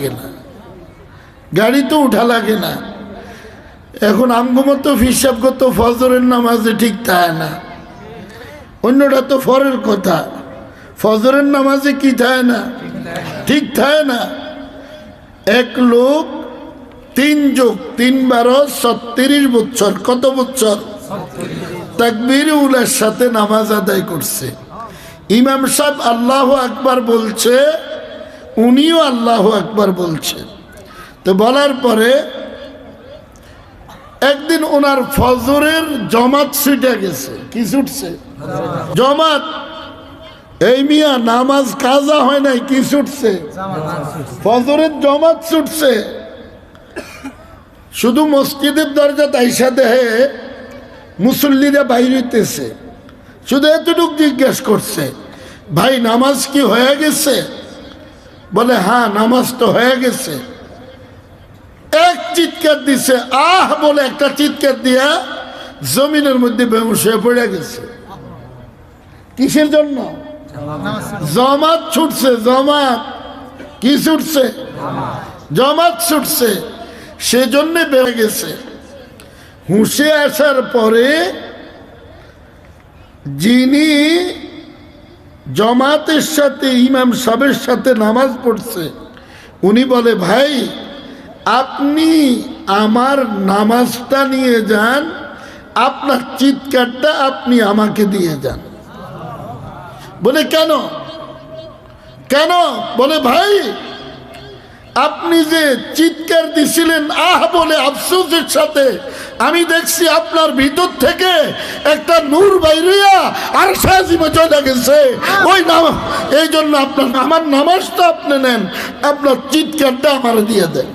লাগে না। গাড়ি তো উঠা লাগে না। এখন আমগমতো হিসাব করতো, ফজরের নামাজে ঠিক থাকে না। অন্যটা তো ফরের কথা। ফজরের নামাজে কি থাকে না? ঠিক থাকে না। এক লোক, তিন যোগ, তিন বারো, ছত্রিশ বছর কত বছর তাকবির উলের সাথে নামাজ আদায় করছে। ইমাম সাহেব আল্লাহ আকবার বলছে উনিও আল্লাহ একবার বলছেন। তো বলার পরে একদিন ওনার ফজরের জমাত ছুটে গেছে। কি ছুটছে? জমাত। এই মিয়া, নামাজ কাজা হয় নাই, কি ছুটছে? ফজরের জমাত ছুটছে। শুধু মসজিদের দরজা তাইসা দেহে মুসল্লিরা বাইরেতেছে শুধু এতটুকু জিজ্ঞেস করছে, ভাই, নামাজ কি হয়ে গেছে? বলে হ্যাঁ নামাজ তো হয়ে গেছে। এক চিৎকার দিছে, আহ! বলে একটা চিৎকার দিয়া জমিনের মধ্যে হয়ে পড়ে গেছে। কিসের জন্য? জমাত ছুটছে, জমাত। কি ছুটছে? জমাত ছুটছে। সেজন্য বেড়ে গেছে। হুঁশে আসার পরে যিনি জমাতের সাথে, ইমাম সাহেবের সাথে নামাজ পড়ছে। উনি বলে, ভাই, আপনি আমার নামাজটা নিয়ে যান, আপনার চিৎকারটা আপনি আমাকে দিয়ে যান। বলে, কেন? কেন? বলে, ভাই আপনি যে চিৎকার দিছিলেন, আহ বলে আফসোসের সাথে, আমি দেখছি আপনার ভিতর থেকে একটা নূর বাইরিয়া আর সাজিমে চলে গেছে। ওই নাম, এই জন্য আপনার, আমার নামাজটা আপনি নেন, আপনার চিৎকারটা আমার দিয়ে দেন।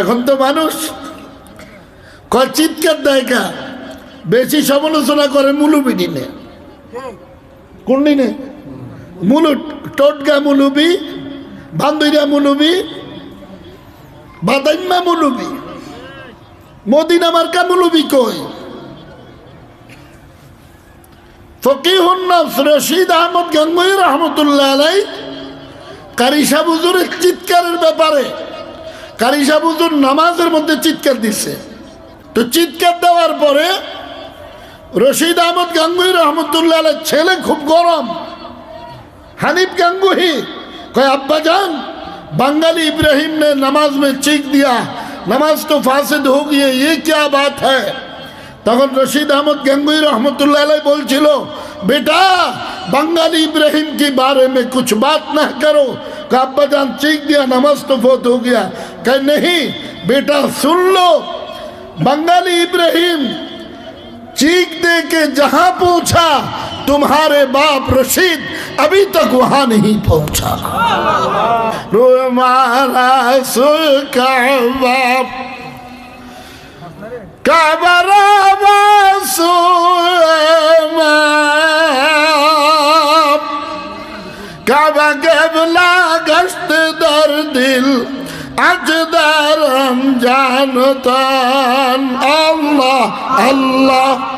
এখন তো মানুষ কয়, চিৎকার দেয় বেশি সমালোচনা করে মুলুবি দিনে কোন দিনে? মুলু টোটগা মুলুবি, বান্দইরা মুলুবি, বাদাইম্মা মুলুবি, মদিনা মার্কা মুলুবি কই? ফকিহুন নফস রশিদ আহমদ গঙ্গই রহমতুল্লাহ আলাই কারিসা বুজুরের চিৎকারের ব্যাপারে কারিসা বুজুর নামাজের মধ্যে চিৎকার দিছে। তো চিৎকার দেওয়ার পরে রশিদ আহমদ গাঙ্গুহি রহমতুল্লাহ আলাই ছেলে খুব গরম। হানিফ गांगुही कहे अब्बा जान बंगाली इब्राहिम ने नमाज में चीख दिया नमाज तो फासिद हो गई है ये क्या बात है তখন রশিদ আহমদ গঙ্গুই রহমতুল্লাহ আলাই বলছিল बेटा बंगाली इब्राहिम के बारे में कुछ बात ना करो कहा अब्बा जान चीख दिया नमाज तो फौत हो गया कहे नहीं बेटा सुन लो बंगाली इब्राहिम चीख दे के जहां पहुंचा तुम्हारे बाप रशीद अभी तक वहां नहीं पहुंचा रो मारा सुबा कबरा बसु कब गबला गश्त दर दिल अजदारम जानतान अल्लाह अल्लाह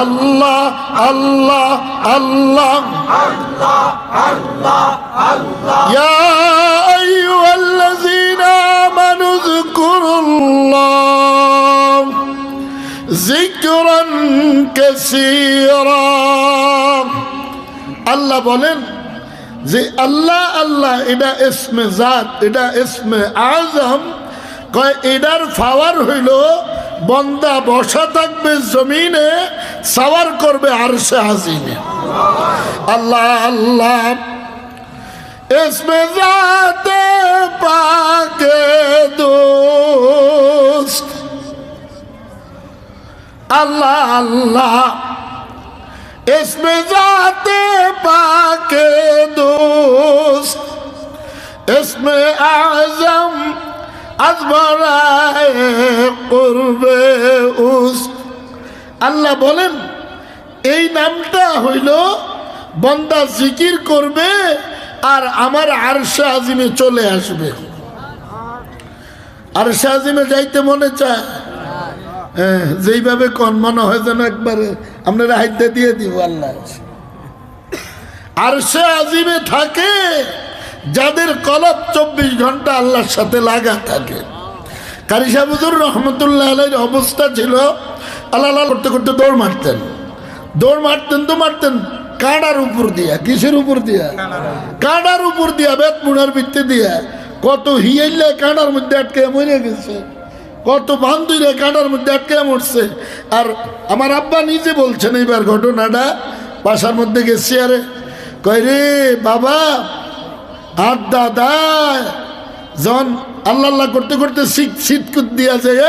আল্লাহ আল্লাহ আল্লাহ يا أيها الذين آمنوا اذكروا الله ذكرا كثيرا আল্লাহ বলেন যে আল্লাহ আল্লাহ এটা ইসমে জাত এটা ইসমে আজম কয় এটার ফাওয়ার হইল বন্দা বসা থাকবে জমিনে সাওয়ার করবে আর সে হাসিনে আল্লাহ আল্লাহ इसमें जाते पाके दोस्त अल्लाह अल्लाह इसमें जाते पाके दोस्त इसमें आजम আজ করবে উস। আল্লাহ বলেন, এই নামটা হইল, বন্দা জিকির করবে আর আমার আরশা আজিমে চলে আসবে। আরশা আজিমে যাইতে মনে চায়? হ্যাঁ যেইভাবে কন, মনে হয় যেন একবারে আপনারা হাইতে দিয়ে দিব আল্লাহ। আরশা আজিমে থাকে, যাদের কলত চব্বিশ ঘণ্টা আল্লাহর সাথে লাগা থাকে। কারি সাহুদুর রহমতুল্লাহ আলের অবস্থা ছিল, আল্লাহ আল্লাহ করতে করতে দৌড় মারতেন। দৌড় মারতেন তো মারতেন, কাঁড়ার উপর দিয়া, কিসের উপর দিয়া? কাঁড়ার উপর দিয়া, বেত মুড়ার ভিত্তি দিয়া। কত হিয়াইলে কাঁড়ার মধ্যে আটকে মরে গেছে। কত বান্ধবীরা কাঁটার মধ্যে আটকে মরছে। আর আমার আব্বা নিজে বলছেন এইবার ঘটনাটা, বাসার মধ্যে গেছি আরে। কয় রে বাবা আর দাদা, যখন আল্লাহ করতে করতে শীত শীত দিয়া যায়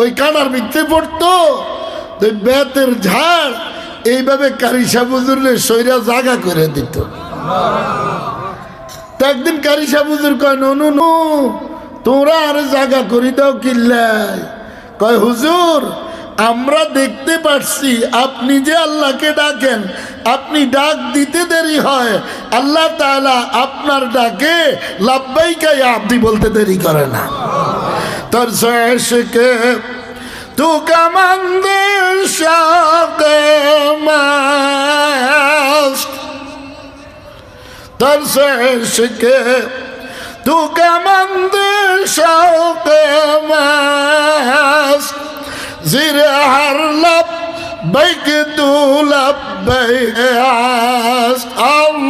ওই কাঁটার ভিতরে পড়তো ওই বেতের ঝাড় এইভাবে কারিসা বুজুরলে সৈরা জাগা করে দিত। তো একদিন কারিসা বুজুর কয়, ননু নু তোরা আর জাগা করি দাও কিল্লাই কয়, হুজুর আমরা দেখতে পাচ্ছি আপনি যে আল্লাহকে ডাকেন, আপনি ডাক দিতে দেরি হয়। আল্লাহ তাআলা আপনার ডাকে লাব্বাইকাই আপনি বলতে দেরি করে না। তোর শেষকে তু তোর শেষকে তু কামান্দের শাকে জিরে হারলাপ বাইকে দুলাপ বাইকে আস।